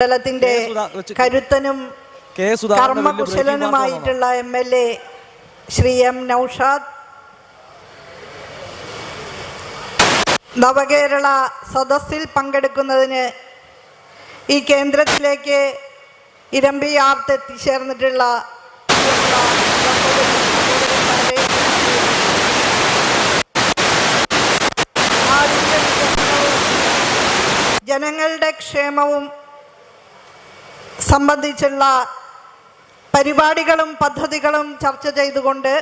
മണ്ഡലത്തിന്റെ കരുത്തനും കർമ്മകുശലനുമായിട്ടുള്ള M L A Shri M Naushad Navakerala സദസ്സിൽ പങ്കെടുക്കുന്നതിന് ഈ കേന്ദ്രത്തിലേക്ക് ഇരമ്പി ആർത്ത് എത്തിച്ചേർന്നിട്ടുള്ള ജനങ്ങളുടെ ക്ഷേമവും സംബന്ധിച്ചുള്ള പരിപാടികളും പദ്ധതികളും ചർച്ച ചെയ്തുകൊണ്ട്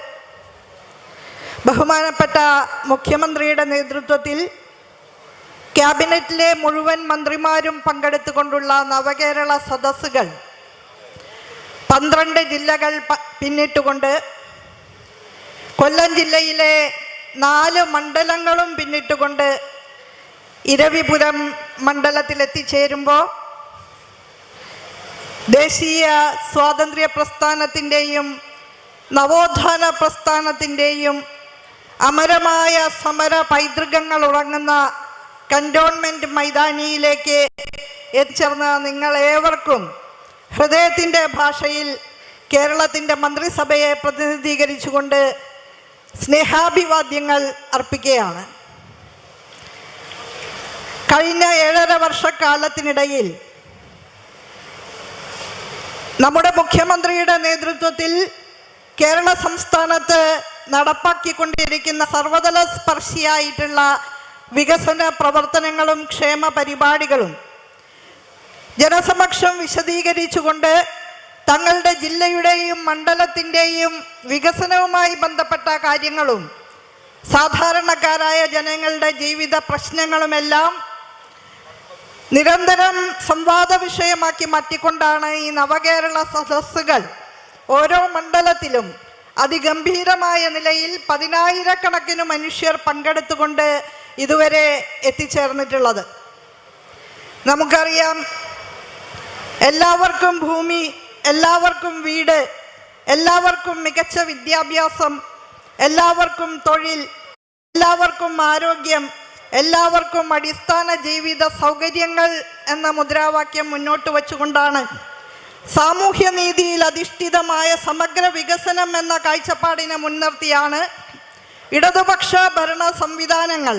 ബഹുമാനപ്പെട്ട മുഖ്യമന്ത്രിയുടെ നേതൃത്വത്തിൽ ക്യാബിനറ്റിലെ മുഴുവൻ മന്ത്രിമാരും പങ്കെടുത്തുകൊണ്ടുള്ള നവകേരള സദസ്സുകൾ പന്ത്രണ്ട് ജില്ലകൾ പിന്നിട്ടുകൊണ്ട് കൊല്ലം ജില്ലയിലെ നാല് മണ്ഡലങ്ങളും പിന്നിട്ടുകൊണ്ട് ഇരവിപുരം മണ്ഡലത്തിൽ എത്തിച്ചേരുമ്പോൾ ദേശീയ സ്വാതന്ത്ര്യ പ്രസ്ഥാനത്തിന്റെയും നവോത്ഥാന പ്രസ്ഥാനത്തിന്റെയും അമരമായ സമര പൈതൃകങ്ങൾ ഉറങ്ങുന്ന കന്റോൺമെന്റ് മൈതാനിയിലേക്ക് എത്തിച്ചേർന്ന നിങ്ങൾ ഏവർക്കും ഹൃദയത്തിന്റെ ഭാഷയിൽ കേരളത്തിന്റെ മന്ത്രിസഭയെ പ്രതിനിധീകരിച്ചുകൊണ്ട് സ്നേഹാഭിവാദ്യങ്ങൾ അർപ്പിക്കുകയാണ്. കഴിഞ്ഞ ഏഴര വർഷക്കാലത്തിനിടയിൽ നമ്മുടെ മുഖ്യമന്ത്രിയുടെ നേതൃത്വത്തിൽ കേരള സംസ്ഥാനത്ത് നടപ്പാക്കിക്കൊണ്ടിരിക്കുന്ന സർവതല സ്പർശിയായിട്ടുള്ള വികസന പ്രവർത്തനങ്ങളും ക്ഷേമ പരിപാടികളും ജനസമക്ഷം വിശദീകരിച്ചുകൊണ്ട് തങ്ങളുടെ ജില്ലയുടെയും മണ്ഡലത്തിന്റെയും വികസനവുമായി ബന്ധപ്പെട്ട കാര്യങ്ങളും സാധാരണക്കാരായ ജനങ്ങളുടെ ജീവിത പ്രശ്നങ്ങളുമെല്ലാം നിരന്തരം സംവാദ വിഷയമാക്കി മാറ്റിക്കൊണ്ടാണ് ഈ നവകേരള സദസ്സുകൾ ഓരോ മണ്ഡലത്തിലും അതിഗംഭീരമായ നിലയിൽ പതിനായിരക്കണക്കിന് മനുഷ്യർ പങ്കെടുത്തുകൊണ്ട് ഇതുവരെ എത്തിച്ചേർന്നിട്ടുള്ളത്. നമുക്കറിയാം എല്ലാവർക്കും ഭൂമി എല്ലാവർക്കും വീട് എല്ലാവർക്കും മികച്ച വിദ്യാഭ്യാസം എല്ലാവർക്കും തൊഴിൽ എല്ലാവർക്കും ആരോഗ്യം എല്ലാവർക്കും അടിസ്ഥാന ജീവിത സൗകര്യങ്ങൾ എന്ന മുദ്രാവാക്യം മുന്നോട്ട് വച്ചുകൊണ്ടാണ് സാമൂഹ്യനീതിയിൽ അധിഷ്ഠിതമായ സമഗ്ര വികസനം എന്ന കാഴ്ചപ്പാടിനെ മുൻനിർത്തിയാണ് ഇടതുപക്ഷ ഭരണ സംവിധാനങ്ങൾ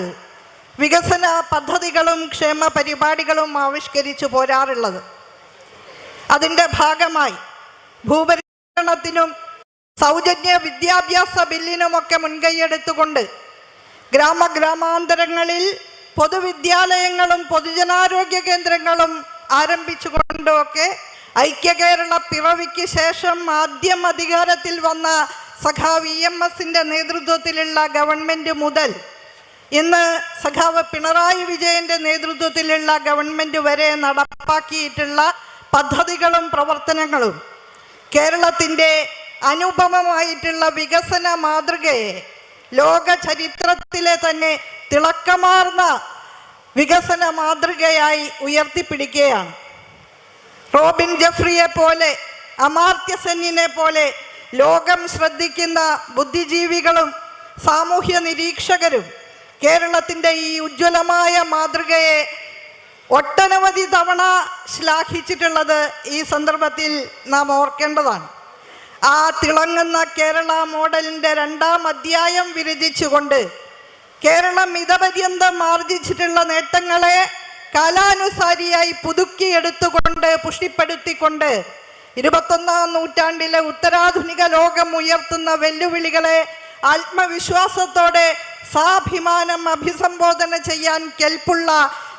വികസന പദ്ധതികളും ക്ഷേമ പരിപാടികളും ആവിഷ്കരിച്ചു പോരാറുള്ളത്. അതിന്റെ ഭാഗമായി ഭൂപരിഷ്കരണത്തിനും സൗജന്യ വിദ്യാഭ്യാസ ബില്ലിനുമൊക്കെ മുൻകൈയെടുത്തുകൊണ്ട് ഗ്രാമഗ്രാമാന്തരങ്ങളിൽ പൊതുവിദ്യാലയങ്ങളും പൊതുജനാരോഗ്യ കേന്ദ്രങ്ങളും ആരംഭിച്ചുകൊണ്ടൊക്കെ ഐക്യകേരള പിറവിക്ക് ശേഷം ആദ്യം അധികാരത്തിൽ വന്ന സഖാവ് ഇ എം എസിന്റെ നേതൃത്വത്തിലുള്ള ഗവൺമെന്റ് മുതൽ ഇന്ന് സഖാവ് പിണറായി വിജയന്റെ നേതൃത്വത്തിലുള്ള ഗവൺമെന്റ് വരെ നടപ്പാക്കിയിട്ടുള്ള പദ്ധതികളും പ്രവർത്തനങ്ങളും കേരളത്തിന്റെ അനുപമമായിട്ടുള്ള വികസന മാതൃകയെ ലോക ചരിത്രത്തിലെ തന്നെ തിളക്കമാർന്ന വികസന മാതൃകയായി ഉയർത്തിപ്പിടിക്കുകയാണ്. റോബിൻ ജഫ്രിയെ പോലെ അമാർത്യ സെന്നിനെ പോലെ ലോകം ശ്രദ്ധിക്കുന്ന ബുദ്ധിജീവികളും സാമൂഹ്യ നിരീക്ഷകരും കേരളത്തിന്റെ ഈ ഉജ്ജ്വലമായ മാതൃകയെ ഒട്ടനവധി തവണ ശ്ലാഘിച്ചിട്ടുള്ളത് ഈ സന്ദർഭത്തിൽ നാം ഓർക്കേണ്ടതാണ്. ആ തിളങ്ങുന്ന കേരള മോഡലിന്റെ രണ്ടാം അധ്യായം വിരചിച്ചുകൊണ്ട് കേരളം ഇതപര്യന്തം ആർജിച്ചിട്ടുള്ള നേട്ടങ്ങളെ കാലാനുസാരിയായി പുതുക്കിയെടുത്തുകൊണ്ട് പുഷ്ടിപ്പെടുത്തിക്കൊണ്ട് ഇരുപത്തൊന്നാം നൂറ്റാണ്ടിലെ ഉത്തരാധുനിക ലോകം ഉയർത്തുന്ന വെല്ലുവിളികളെ ആത്മവിശ്വാസത്തോടെ സാഭിമാനം അഭിസംബോധന ചെയ്യാൻ കെൽപ്പുള്ള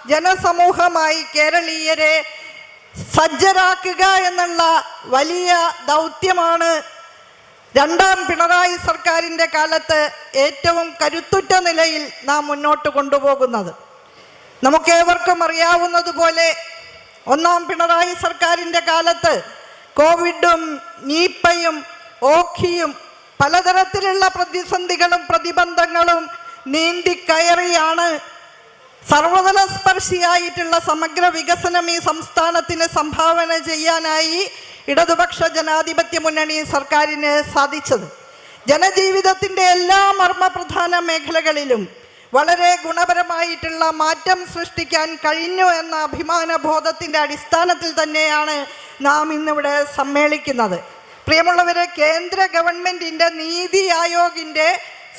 ജനസമൂഹമായി കേരളീയരെ സജ്ജരാക്കുക എന്നുള്ള വലിയ ദൗത്യമാണ് രണ്ടാം പിണറായി സർക്കാരിന്റെ കാലത്ത് ഏറ്റവും കരുത്തുറ്റ നിലയിൽ നാം മുന്നോട്ട് കൊണ്ടുപോകുന്നത്. നമുക്കേവർക്കും അറിയാവുന്നതുപോലെ ഒന്നാം പിണറായി സർക്കാരിന്റെ കാലത്ത് കോവിഡും നീപ്പയും ഓഖിയും പലതരത്തിലുള്ള പ്രതിസന്ധികളും പ്രതിബന്ധങ്ങളും നീന്തിക്കയറിയാണ് സർവതല സ്പർശിയായിട്ടുള്ള സമഗ്ര വികസനം ഈ സംസ്ഥാനത്തിന് സംഭാവന ചെയ്യാനായി ഇടതുപക്ഷ ജനാധിപത്യ മുന്നണി സർക്കാരിന് സാധിച്ചത്. ജനജീവിതത്തിന്റെ എല്ലാ മർമ്മപ്രധാന മേഖലകളിലും വളരെ ഗുണപരമായിട്ടുള്ള മാറ്റം സൃഷ്ടിക്കാൻ കഴിഞ്ഞു എന്ന അഭിമാന ബോധത്തിന്റെ അടിസ്ഥാനത്തിൽ തന്നെയാണ് നാം ഇന്നിവിടെ സമ്മേളിക്കുന്നത്. പ്രിയമുള്ളവരെ കേന്ദ്ര ഗവൺമെന്റിന്റെ നീതി ആയോഗിന്റെ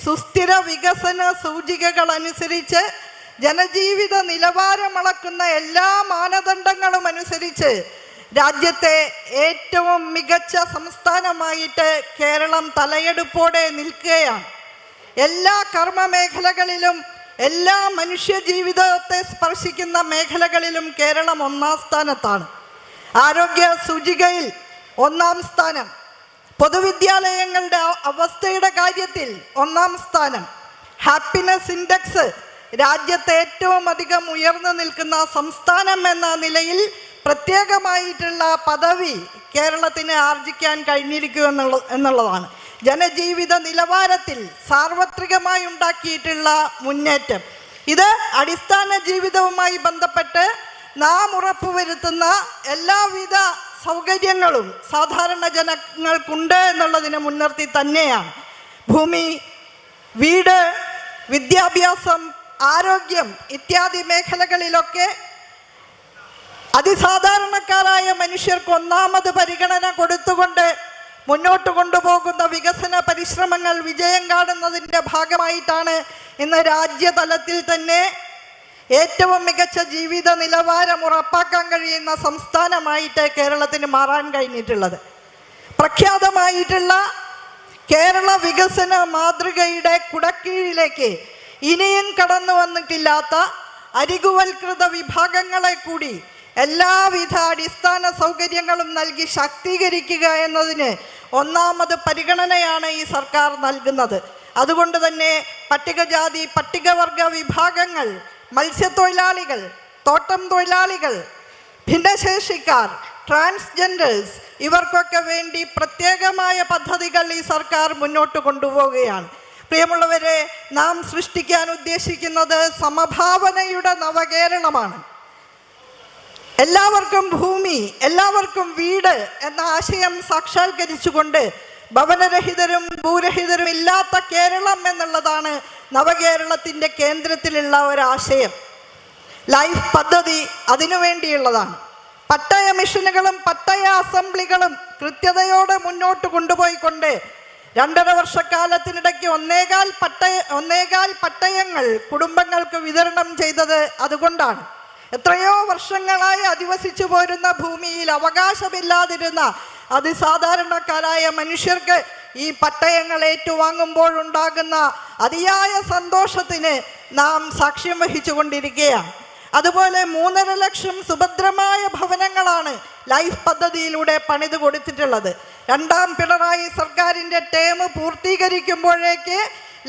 സുസ്ഥിര വികസന സൂചികകൾ അനുസരിച്ച് ജനജീവിത നിലവാരമളക്കുന്ന എല്ലാ മാനദണ്ഡങ്ങളും അനുസരിച്ച് രാജ്യത്തെ ഏറ്റവും മികച്ച സംസ്ഥാനമായിട്ട് കേരളം തലയെടുപ്പോടെ നിൽക്കുകയാണ്. എല്ലാ കർമ്മ മേഖലകളിലും എല്ലാ മനുഷ്യ ജീവിതത്തെ സ്പർശിക്കുന്ന മേഖലകളിലും കേരളം ഒന്നാം സ്ഥാനത്താണ്. ആരോഗ്യ സൂചികയിൽ ഒന്നാം സ്ഥാനം. പൊതുവിദ്യാലയങ്ങളുടെ അവസ്ഥയുടെ കാര്യത്തിൽ ഒന്നാം സ്ഥാനം. ഹാപ്പിനെസ് ഇൻഡെക്സ് രാജ്യത്തെ ഏറ്റവും അധികം ഉയർന്നു നിൽക്കുന്ന സംസ്ഥാനം എന്ന നിലയിൽ പ്രത്യേകമായിട്ടുള്ള പദവി കേരളത്തിന് ആർജിക്കാൻ കഴിഞ്ഞിരിക്കും എന്നുള്ള എന്നുള്ളതാണ്. ജനജീവിത നിലവാരത്തിൽ സാർവത്രികമായി ഉണ്ടാക്കിയിട്ടുള്ള മുന്നേറ്റം. ഇത് അടിസ്ഥാന ജീവിതവുമായി ബന്ധപ്പെട്ട് നാം ഉറപ്പുവരുത്തുന്ന എല്ലാവിധ സൗകര്യങ്ങളും സാധാരണ ജനങ്ങൾക്കുണ്ട് എന്നുള്ളതിനെ മുൻനിർത്തി തന്നെയാണ്. ഭൂമി വീട് വിദ്യാഭ്യാസം ആരോഗ്യം ഇത്യാദി മേഖലകളിലൊക്കെ അതിസാധാരണക്കാരായ മനുഷ്യർക്ക് ഒന്നാമത് പരിഗണന കൊടുത്തുകൊണ്ട് മുന്നോട്ട് കൊണ്ടുപോകുന്ന വികസന പരിശ്രമങ്ങൾ വിജയം കാണുന്നതിന്റെ ഭാഗമായിട്ടാണ് ഇന്ന് രാജ്യതലത്തിൽ തന്നെ ഏറ്റവും മികച്ച ജീവിത നിലവാരം ഉറപ്പാക്കാൻ കഴിയുന്ന സംസ്ഥാനമായിട്ട് കേരളത്തിന് മാറാൻ കഴിഞ്ഞിട്ടുള്ളത്. പ്രഖ്യാതമായിട്ടുള്ള കേരള വികസന മാതൃകയുടെ കുടക്കീഴിലേക്ക് ഇനിയും കടന്നു വന്നിട്ടില്ലാത്ത അരികുവൽകൃത വിഭാഗങ്ങളെ കൂടി എല്ലാവിധ അടിസ്ഥാന സൗകര്യങ്ങളും നൽകി ശാക്തീകരിക്കുക എന്നതിന് ഒന്നാമത് പരിഗണനയാണ് ഈ സർക്കാർ നൽകുന്നത്. അതുകൊണ്ട് തന്നെ പട്ടികജാതി പട്ടികവർഗ വിഭാഗങ്ങൾ മത്സ്യത്തൊഴിലാളികൾ തോട്ടം തൊഴിലാളികൾ ഭിന്നശേഷിക്കാർ ട്രാൻസ്ജെൻഡേഴ്സ് ഇവർക്കൊക്കെ വേണ്ടി പ്രത്യേകമായ പദ്ധതികൾ ഈ സർക്കാർ മുന്നോട്ട് കൊണ്ടുപോവുകയാണ്. പ്രിയമുള്ളവരെ നാം സൃഷ്ടിക്കാൻ ഉദ്ദേശിക്കുന്നത് സമഭാവനയുടെ നവകേരളമാണ്. എല്ലാവർക്കും ഭൂമി എല്ലാവർക്കും വീട് എന്ന ആശയം സാക്ഷാത്കരിച്ചുകൊണ്ട് ഭവനരഹിതരും ഭൂരഹിതരും ഇല്ലാത്ത കേരളം എന്നുള്ളതാണ് നവകേരളത്തിന്റെ കേന്ദ്രത്തിലുള്ള ഒരാശയം. ലൈഫ് പദ്ധതി അതിനുവേണ്ടിയുള്ളതാണ് പട്ടയ മിഷനുകളും പട്ടയ അസംബ്ലികളും കൃത്യതയോടെ മുന്നോട്ട് കൊണ്ടുപോയിക്കൊണ്ട് രണ്ടര വർഷക്കാലത്തിനിടയ്ക്ക് ഒന്നേകാൽ പട്ടയ ഒന്നേകാൽ പട്ടയങ്ങൾ കുടുംബങ്ങൾക്ക് വിതരണം ചെയ്തത് അതുകൊണ്ടാണ്. എത്രയോ വർഷങ്ങളായി അധിവസിച്ചു പോരുന്ന ഭൂമിയിൽ അവകാശമില്ലാതിരുന്ന അതിസാധാരണക്കാരായ മനുഷ്യർക്ക് ഈ പട്ടയങ്ങൾ ഏറ്റുവാങ്ങുമ്പോഴുണ്ടാകുന്ന അതിയായ സന്തോഷത്തിന് നാം സാക്ഷ്യം വഹിച്ചു കൊണ്ടിരിക്കുകയാണ് അതുപോലെ മൂന്നര ലക്ഷം സുഭദ്രമായ ഭവനങ്ങളാണ് ലൈഫ് പദ്ധതിയിലൂടെ പണിത് കൊടുത്തിട്ടുള്ളത്. രണ്ടാം പിണറായി സർക്കാരിന്റെ ടേം പൂർത്തീകരിക്കുമ്പോഴേക്ക്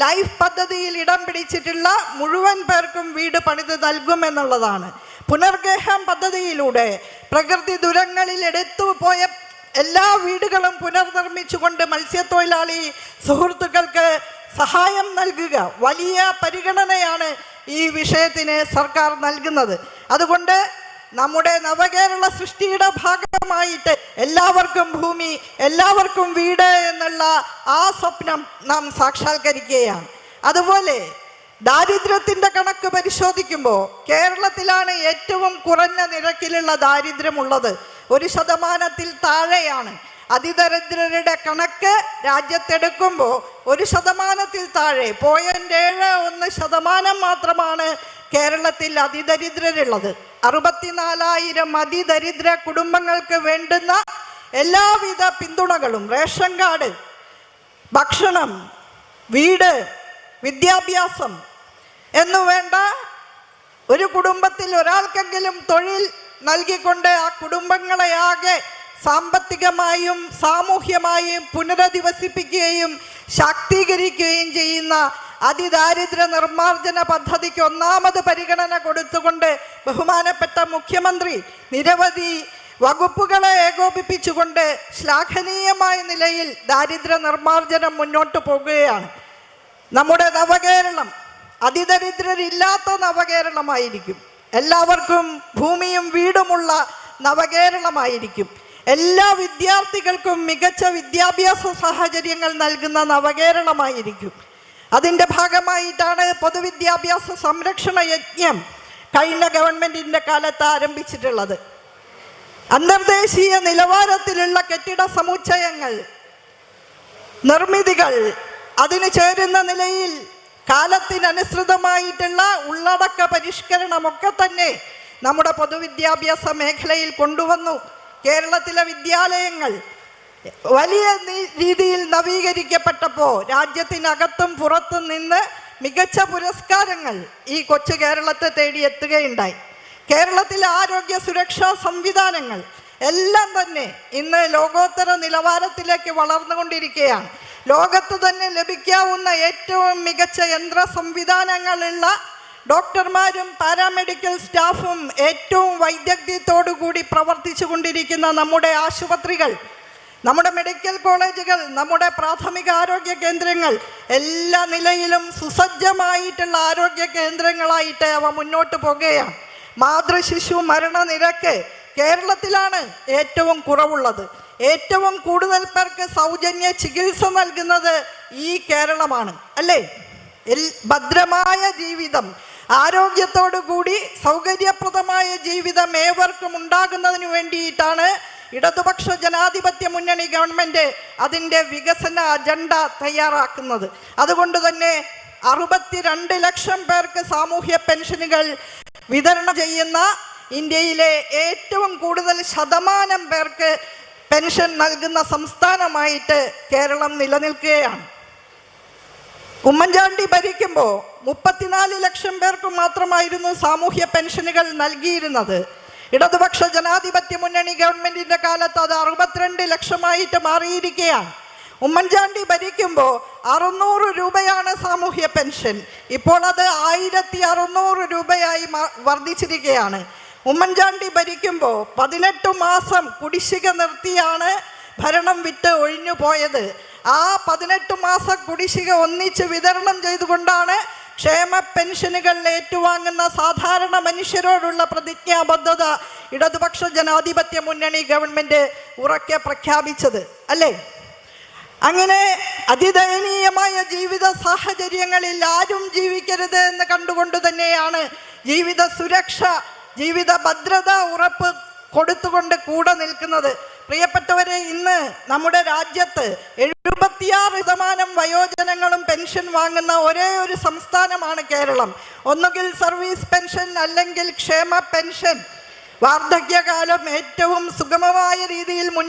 ലൈഫ് പദ്ധതിയിൽ ഇടം പിടിച്ചിട്ടുള്ള മുഴുവൻ പേർക്കും വീട് പണിത് നൽകുമെന്നുള്ളതാണ് പുനർഗേഹം പദ്ധതിയിലൂടെ പ്രകൃതി ദുരങ്ങളിൽ എടുത്തു പോയ എല്ലാ വീടുകളും പുനർനിർമ്മിച്ചുകൊണ്ട് മത്സ്യത്തൊഴിലാളി സുഹൃത്തുക്കൾക്ക് സഹായം നൽകുക വലിയ പരിഗണനയാണ് ഈ വിഷയത്തിന് സർക്കാർ നൽകുന്നത്. അതുകൊണ്ട് നമ്മുടെ നവകേരള സൃഷ്ടിയുടെ ഭാഗമായിട്ട് എല്ലാവർക്കും ഭൂമി എല്ലാവർക്കും വീട് എന്നുള്ള ആ സ്വപ്നം നാം സാക്ഷാത്കരിക്കുകയാണ്. അതുപോലെ ദാരിദ്ര്യത്തിന്റെ കണക്ക് പരിശോധിക്കുമ്പോൾ കേരളത്തിലാണ് ഏറ്റവും കുറഞ്ഞ നിരക്കിലുള്ള ദാരിദ്ര്യമുള്ളത്. ഒരു ശതമാനത്തിൽ താഴെയാണ്. അതിദരിദ്രരുടെ കണക്ക് രാജ്യത്തെടുക്കുമ്പോൾ ഒരു ശതമാനത്തിൽ താഴെ പോയിന്റ് ഏഴ് ഒന്ന് ശതമാനം മാത്രമാണ് കേരളത്തിൽ അതിദരിദ്രരുള്ളത്. അറുപത്തിനാലായിരം അതിദരിദ്ര കുടുംബങ്ങൾക്ക് വേണ്ടുന്ന എല്ലാവിധ പിന്തുണകളും റേഷൻ കാർഡ് ഭക്ഷണം വീട് വിദ്യാഭ്യാസം എന്നു വേണ്ട ഒരു കുടുംബത്തിൽ ഒരാൾക്കെങ്കിലും തൊഴിൽ നൽകിക്കൊണ്ട് ആ കുടുംബങ്ങളെയാകെ സാമ്പത്തികമായും സാമൂഹ്യമായും പുനരധിവസിപ്പിക്കുകയും ശാക്തീകരിക്കുകയും ചെയ്യുന്ന അതിദാരിദ്ര്യ നിർമ്മാർജന പദ്ധതിക്ക് ഒന്നാമത് പരിഗണന കൊടുത്തുകൊണ്ട് ബഹുമാനപ്പെട്ട മുഖ്യമന്ത്രി നിരവധി വകുപ്പുകളെ ഏകോപിപ്പിച്ചുകൊണ്ട് ശ്ലാഘനീയമായ നിലയിൽ ദാരിദ്ര്യ നിർമ്മാർജനം മുന്നോട്ട് പോകുകയാണ്. നമ്മുടെ നവകേരളം അതിദരിദ്രരില്ലാത്ത നവകേരളമായിരിക്കും. എല്ലാവർക്കും ഭൂമിയും വീടുമുള്ള നവകേരളമായിരിക്കും. എല്ലാ വിദ്യാർത്ഥികൾക്കും മികച്ച വിദ്യാഭ്യാസ സാഹചര്യങ്ങൾ നൽകുന്ന നവകേരളമായിരിക്കും. അതിന്റെ ഭാഗമായിട്ടാണ് പൊതുവിദ്യാഭ്യാസ സംരക്ഷണ യജ്ഞം കഴിഞ്ഞ ഗവൺമെന്റിന്റെ കാലത്ത് ആരംഭിച്ചിട്ടുള്ളത്. അന്തർദേശീയ നിലവാരത്തിലുള്ള കെട്ടിട സമുച്ചയങ്ങൾ നിർമ്മിതികൾ അതിന് ചേരുന്ന നിലയിൽ കാലത്തിനനുസൃതമായിട്ടുള്ള ഉള്ളടക്ക പരിഷ്കരണമൊക്കെ തന്നെ നമ്മുടെ പൊതുവിദ്യാഭ്യാസ മേഖലയിൽ കൊണ്ടുവന്നു. കേരളത്തിലെ വിദ്യാലയങ്ങൾ വലിയ രീതിയിൽ നവീകരിക്കപ്പെട്ടപ്പോൾ രാജ്യത്തിനകത്തും പുറത്തും നിന്ന് മികച്ച പുരസ്കാരങ്ങൾ ഈ കൊച്ചു കേരളത്തെ തേടി എത്തുകയുണ്ടായി. കേരളത്തിലെ ആരോഗ്യ സുരക്ഷാ സംവിധാനങ്ങൾ എല്ലാം തന്നെ ഇന്ന് ലോകോത്തര നിലവാരത്തിലേക്ക് വളർന്നുകൊണ്ടിരിക്കുകയാണ്. ലോകത്ത് തന്നെ ലഭിക്കാവുന്ന ഏറ്റവും മികച്ച യന്ത്ര സംവിധാനങ്ങളുള്ള ഡോക്ടർമാരും പാരാമെഡിക്കൽ സ്റ്റാഫും ഏറ്റവും വൈദഗ്ധ്യത്തോടു കൂടി പ്രവർത്തിച്ചു കൊണ്ടിരിക്കുന്ന നമ്മുടെ ആശുപത്രികൾ നമ്മുടെ മെഡിക്കൽ കോളേജുകൾ നമ്മുടെ പ്രാഥമിക ആരോഗ്യ കേന്ദ്രങ്ങൾ എല്ലാ നിലയിലും സുസജ്ജമായിട്ടുള്ള ആരോഗ്യ കേന്ദ്രങ്ങളായിട്ട് അവ മുന്നോട്ട് പോകുകയാണ് മാതൃശിശു മരണനിരക്ക് കേരളത്തിലാണ് ഏറ്റവും കുറവുള്ളത്. ഏറ്റവും കൂടുതൽ പേർക്ക് സൗജന്യ ചികിത്സ നൽകുന്നത് ഈ കേരളമാണ് അല്ലേ? ഭദ്രമായ ജീവിതം ആരോഗ്യത്തോടു കൂടി സൗകര്യപ്രദമായ ജീവിതം ഏവർക്കും ഉണ്ടാകുന്നതിന് വേണ്ടിയിട്ടാണ് ഇടതുപക്ഷ ജനാധിപത്യ മുന്നണി ഗവൺമെന്റ് അതിന്റെ വികസന അജണ്ട തയ്യാറാക്കുന്നത്. അതുകൊണ്ട് തന്നെ അറുപത്തിരണ്ട് ലക്ഷം പേർക്ക് സാമൂഹ്യ പെൻഷനുകൾ വിതരണം ചെയ്യുന്ന ഇന്ത്യയിലെ ഏറ്റവും കൂടുതൽ ശതമാനം പേർക്ക് പെൻഷൻ നൽകുന്ന സംസ്ഥാനമായിട്ട് കേരളം നിലനിൽക്കുകയാണ്. ഉമ്മൻചാണ്ടി ഭരിക്കുമ്പോൾ മുപ്പത്തിനാല് ലക്ഷം പേർക്ക് മാത്രമായിരുന്നു സാമൂഹ്യ പെൻഷനുകൾ നൽകിയിരുന്നത്. ഇടതുപക്ഷ ജനാധിപത്യ മുന്നണി ഗവൺമെന്റിന്റെ കാലത്ത് അത് അറുപത്തിരണ്ട് ലക്ഷമായിട്ട് മാറിയിരിക്കുകയാണ്. ഉമ്മൻചാണ്ടി ഭരിക്കുമ്പോൾ അറുന്നൂറ് രൂപയാണ് സാമൂഹ്യ പെൻഷൻ. ഇപ്പോൾ അത് ആയിരത്തി അറുന്നൂറ് രൂപയായി വർദ്ധിച്ചിരിക്കുകയാണ്. ഉമ്മൻചാണ്ടി ഭരിക്കുമ്പോൾ പതിനെട്ട് മാസം കുടിശ്ശിക നിർത്തിയാണ് ഭരണം വിട്ട് ഒഴിഞ്ഞു പോയത് ആ പതിനെട്ട് മാസം കുടിശ്ശിക ഒന്നിച്ച് വിതരണം ചെയ്തുകൊണ്ടാണ് ക്ഷേമ പെൻഷനുകൾ ഏറ്റുവാങ്ങുന്ന സാധാരണ മനുഷ്യരോടുള്ള പ്രതിജ്ഞാബദ്ധത ഇടതുപക്ഷ ജനാധിപത്യ മുന്നണി ഗവൺമെന്റ് ഉറക്കെ പ്രഖ്യാപിച്ചത് അല്ലേ? അങ്ങനെ അതിദയനീയമായ ജീവിത സാഹചര്യങ്ങളിൽ ആരും ജീവിക്കരുത് എന്ന് കണ്ടുകൊണ്ട് തന്നെയാണ് ജീവിത സുരക്ഷ ജീവിത ഭദ്രത ഉറപ്പ് കൊടുത്തുകൊണ്ട് കൂടെ നിൽക്കുന്നത്. പ്രിയപ്പെട്ടവരെ ഇന്ന് നമ്മുടെ രാജ്യത്ത് എഴുപത്തിയാറ് ശതമാനം വയോജനങ്ങളും പെൻഷൻ വാങ്ങുന്ന ഒരേ ഒരു സംസ്ഥാനമാണ് കേരളം. ഒന്നുകിൽ സർവീസ് പെൻഷൻ അല്ലെങ്കിൽ ക്ഷേമ പെൻഷൻ. വാർദ്ധക്യകാലം ഏറ്റവും സുഗമമായ രീതിയിൽ മുൻ